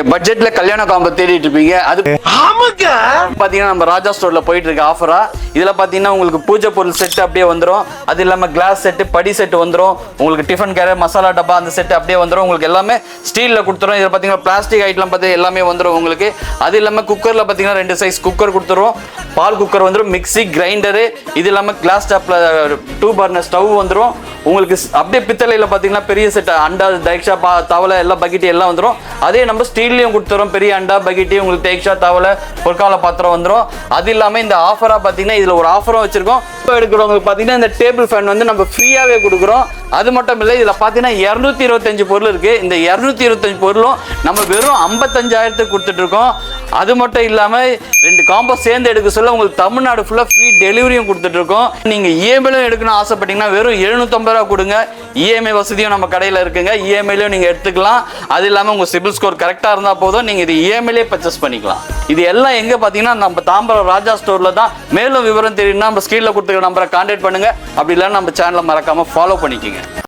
நீங்க பட்ஜெட்ல கல்யாண காம்போ தேடிட்டு இருப்பீங்க. அது பாத்தீங்கன்னா நம்ம ராஜா ஸ்டோர்ல போயிட்டு இருக்க ஆஃபரா இதுல பாத்தீங்கன்னா உங்களுக்கு பூஜை பொருள் செட் அப்படியே வந்துரும். அது இல்லாம கிளாஸ் செட் படி செட் வந்துரும். உங்களுக்கு டிஃபன் கேரியர் மசாலா டப்பா அந்த செட் அப்படியே வந்துரும். உங்களுக்கு எல்லாமே ஸ்டீல்ல கொடுத்துரும். இதுல பாத்தீங்கன்னா பிளாஸ்டிக் ஐட்டம் பார்த்து எல்லாமே வந்துரும் உங்களுக்கு. அது இல்லாம குக்கர்ல பாத்தீங்கன்னா ரெண்டு சைஸ் குக்கர் கொடுத்துருவோம் பால் குக்கர் வந்துரும் மிக்ஸி கிரைண்டரு இது இல்லாம கிளாஸ் டாப்ல டூ பர்னர் ஸ்டவ் வந்துரும். உங்களுக்கு அப்படியே பித்தளையில பாத்தீங்கன்னா பெரிய செட் அண்டா தைக்ஷா பா தவளை எல்லாம் பக்கெட் எல்லாம் வந்துரும். அதே நம்ம ஸ்டீல்லையும் கொடுத்துரும் பெரிய அண்டா பக்கெட்டி உங்களுக்கு தேக்ஷா தவளை பொற்கால பாத்திரம் வந்துடும் அது இல்லாமல் இந்த ஆஃபராக பாத்தீங்கன்னா இதுல ஒரு ஆஃபரும் வச்சுருக்கோம். இப்போ எடுக்கிறவங்களுக்கு பார்த்தீங்கன்னா இந்த டேபிள் ஃபேன் வந்து நம்ம ஃப்ரீயாகவே கொடுக்குறோம். அது மட்டும் இல்லை இதில் பார்த்தீங்கன்னா இரநூத்தி இருபத்தஞ்சு பொருள் இருக்குது இந்த இரநூத்தி இருபத்தஞ்சு பொருளும் நம்ம வெறும் ஐம்பத்தஞ்சாயிரத்துக்கு கொடுத்துட்ருக்கோம் அது மட்டும் இல்லாமல் ரெண்டு காம்போ சேர்ந்து எடுக்க சொல்ல உங்களுக்கு தமிழ்நாடு ஃபுல்லாக ஃப்ரீ டெலிவரியும் கொடுத்துட்ருக்கோம் நீங்கள் இஎம்ஐலையும் இஎம்ஐலும் எடுக்கணும் ஆசைப்பட்டீங்கன்னா வெறும் 750 ரூபா கொடுங்க. இஎம்ஐ வசதியும் நம்ம கடையில் இருக்குங்க. இஎம்ஐலையும் நீங்கள் எடுத்துக்கலாம். அது இல்லாமல் உங்கள் சிபில் ஸ்கோர் கரெக்டாக இருந்தால் போதும். நீங்கள் இது இஎம்ஐலே பர்ச்சேஸ் பண்ணிக்கலாம். இது எல்லாம் எங்கே பார்த்தீங்கன்னா நம்ம தாம்பரம் ராஜா ஸ்டோரில் தான். மேலும் விவரம் தெரியும்னா நம்ம ஸ்கிரீன்ல நம்பரை கான்டாக்ட் பண்ணுங்க. அப்படி இல்லைன்னா நம்ம சேனலை மறக்காம ஃபாலோ பண்ணிக்கோங்க.